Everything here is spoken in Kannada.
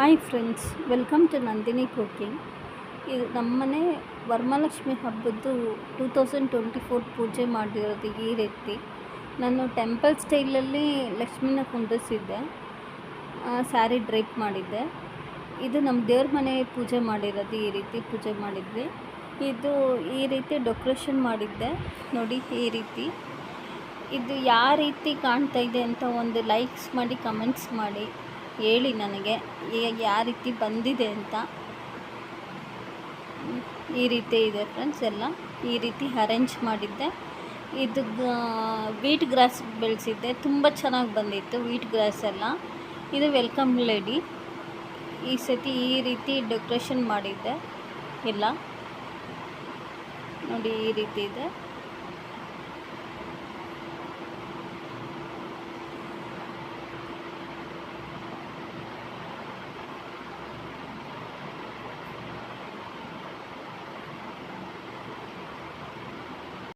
Hi friends welcome to Nandini cooking ಇದು ನಮ್ಮನೆ ವರಮಹಾಲಕ್ಷ್ಮಿ ಹಬ್ಬದ್ದು ಟೂ ತೌಸಂಡ್ ಟ್ವೆಂಟಿ ಫೋರ್ ಪೂಜೆ ಮಾಡಿರೋದು ಈ ರೀತಿ. ನಾನು ಟೆಂಪಲ್ ಸ್ಟೈಲಲ್ಲಿ ಲಕ್ಷ್ಮಿನ ಕುಂಡಿಸಿದ್ದೆ. ಸ್ಯಾರಿ ಡ್ರೈಪ್ ಮಾಡಿದ್ದೆ. ಇದು ನಮ್ಮ ದೇವ್ರ ಮನೆ ಪೂಜೆ ಮಾಡಿರೋದು ಈ ರೀತಿ ಪೂಜೆ ಮಾಡಿದ್ವಿ. ಇದು ಈ ರೀತಿ ಡೆಕೋರೇಷನ್ ಮಾಡಿದ್ದೆ. ನೋಡಿ ಈ ರೀತಿ. ಇದು ಯಾವ ರೀತಿ ಕಾಣ್ತಾ ಇದೆ ಅಂತ ಒಂದು ಲೈಕ್ಸ್ ಮಾಡಿ ಕಮೆಂಟ್ಸ್ ಮಾಡಿ. ಹೇಳಿ ನನಗೆ. ಈಗ ಯಾವ ರೀತಿ ಬಂದಿದೆ ಅಂತ. ಈ ರೀತಿ ಇದೆ ಫ್ರೆಂಡ್ಸ್ ಎಲ್ಲ. ಈ ರೀತಿ ಅರೇಂಜ್ ಮಾಡಿದ್ದೆ. ಇದು ವೀಟ್ ಗ್ರಾಸ್ ಬೆಳೆಸಿದ್ದೆ. ತುಂಬ ಚೆನ್ನಾಗಿ ಬಂದಿತ್ತು ವೀಟ್ ಗ್ರಾಸ್ ಎಲ್ಲ. ಇದು ವೆಲ್ಕಮ್ ಲೇಡಿ ಈ ಸತಿ ಈ ರೀತಿ ಡೆಕೋರೇಷನ್ ಮಾಡಿದ್ದೆ. ಎಲ್ಲ. ನೋಡಿ ಈ ರೀತಿ ಇದೆ.